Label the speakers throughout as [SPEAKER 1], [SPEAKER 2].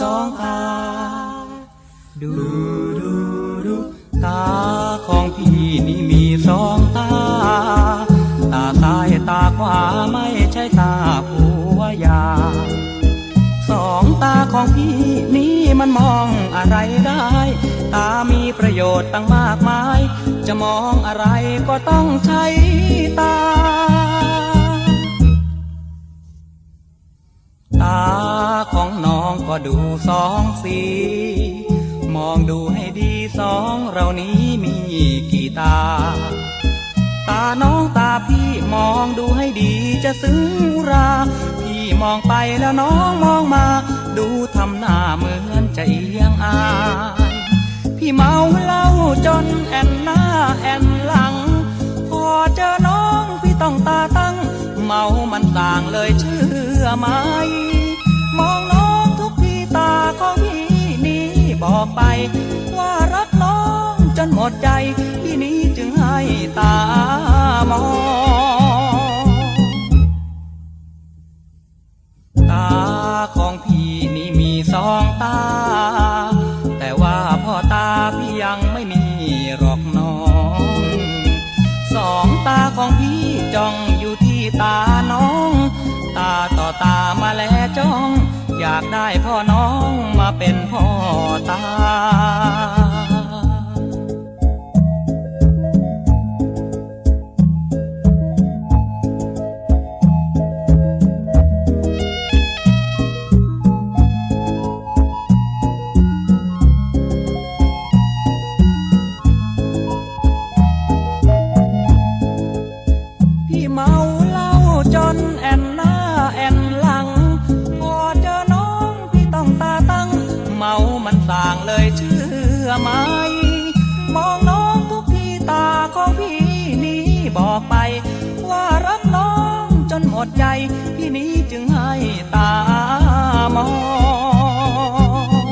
[SPEAKER 1] สองตาดูดูดูตาของพี่นี่มีสองตา ตาซ้ายตาขวาไม่ใช่ตาผัวยา สองตาของพี่นี่มันมองอะไรได้ ตามีประโยชน์ตั้งมากมาย จะมองอะไรก็ต้องใช้ตา ดูสองสี มองดูให้ดีสองเรานี้มีกี่ตา ตาน้องตาพี่มองดูให้ดีจะซึ้งรา พี่มองไปแล้วน้องมองมา ดูทำหน้าเหมือนจะเอียงอายพี่เมาเหล้าจนแอนหน้าแอนหลัง พอเจอน้องพี่ต้องตาตั้ง เมามันต่างเลยเชื่อไหมมองน้อง ตามองตาของพี่นี่มีสองตา แต่ว่าพ่อตาพี่ยังไม่มีหรอกน้องสองตาของพี่จ้องอยู่ที่ตาน้อง ตาต่อตามาแลจ้อง อยากได้พ่อน้องมาเป็นพ่อตา มาเหล้าจนแอนหน้าแอนหลัง พอเจอน้องพี่ต้องตาตั้ง เมามันส่างเลยเชื่อไหม มองน้องทุกทีตาของพี่นี้บอกไป ว่ารักน้องจนหมดใจ พี่นี้จึงให้ตามอ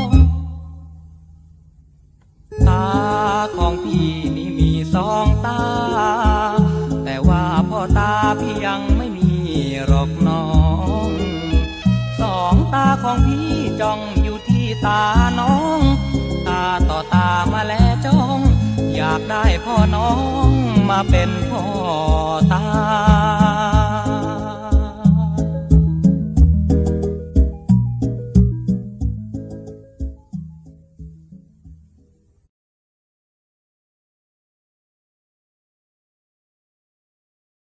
[SPEAKER 1] งตาของพี่นี่ พี่ยังไม่มีหรอกน้อง สองตาของพี่จ้องอยู่ที่ตาน้อง ตาต่อตามาแลจ้อง อยากได้พ่อน้องมาเป็นพ่อตา